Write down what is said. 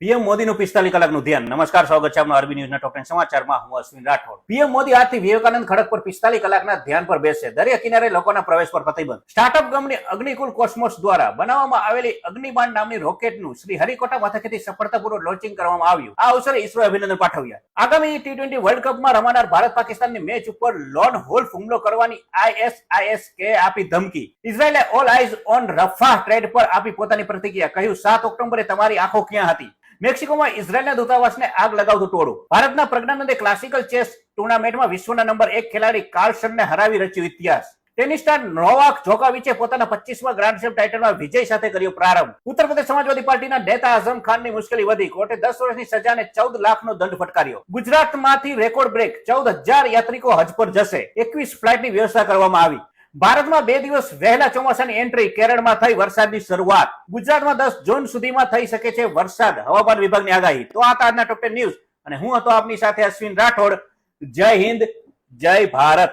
PM મોદીનું પિસ્તાલીસ કલાકનું ધ્યાન. નમસ્કાર, સ્વાગત છે આપનું આરબી ન્યૂઝના ટોપ સમાચારમાં. હું અશ્વિન રાઠોડ. પીએમ મોદી આજથી વિવેકાનંદ ખડક પર પિસ્તાલીસ કલાકના ધ્યાન પર બેસશે દરિયા કિનારે લોકોના પ્રવેશ પર પ્રતિબંધ. સ્ટાર્ટઅપ કંપની અગ્નિકુલ કોસ્મોસ દ્વારા બનાવવામાં આવેલી અગ્નિબાણ નામની રોકેટનું શ્રી હરિકોટા મથકેથી સફળતાપૂર્વક લોન્ચિંગ કરવામાં આવ્યું. આ અવસરે ઇસરો અભિનંદન પાઠવ્યા. આગામી ટી ટ્વેન્ટી વર્લ્ડ કપમાં રમાનાર ભારત પાકિસ્તાનની મેચ ઉપર લોન હોલ્ફ હુમલો કરવાની આઈએસઆઈએસ કે આપી ધમકી. ઇઝરાયેલે all eyes on Rafah trend પર આપી પોતાની પ્રતિક્રિયા. કહ્યું, સાત ઓક્ટોબરે તમારી આંખો ક્યાં હતી? મેક્સિકોમાં ઇઝરાયલના દૂતાવાસને આગ લગાવતું ટોળું. ભારતના પ્રજ્ઞાનંદે ક્લાસિકલ ચેસ ટુર્નામેન્ટમાં વિશ્વના નંબર એક ખેલાડી કાર્લસનને હરાવી રચ્યો ઇતિહાસ. ટેનિસ સ્ટાર નોવાક જોકોવિચે પોતાના પચીસમાં ગ્રાન્ડ ટાઇટલમાં વિજય સાથે કર્યો પ્રારંભ. ઉત્તર પ્રદેશ સમાજવાદી પાર્ટીના નેતા આઝમ ખાનની મુશ્કેલી વધી. કોર્ટે દસ વર્ષની સજાને ચૌદ લાખનો દંડ ફટકાર્યો. ગુજરાતમાંથી રેકોર્ડ બ્રેક ચૌદ હજાર યાત્રિકો હજ પર જશે. એકવીસ ફ્લાઇટની વ્યવસ્થા કરવામાં આવી. ભારતમાં બે દિવસ વહેલા ચોમાસાની એન્ટ્રી કેરળમાં થઈ વરસાદની શરૂઆત. ગુજરાતમાં દસ જૂન સુધીમાં થઈ શકે છે વરસાદ. હવામાન વિભાગની આગાહી. તો આ આજના ટોપ ન્યૂઝ. અને હું હતો આપની સાથે અશ્વિન રાઠોડ. જય હિન્દ, જય ભારત.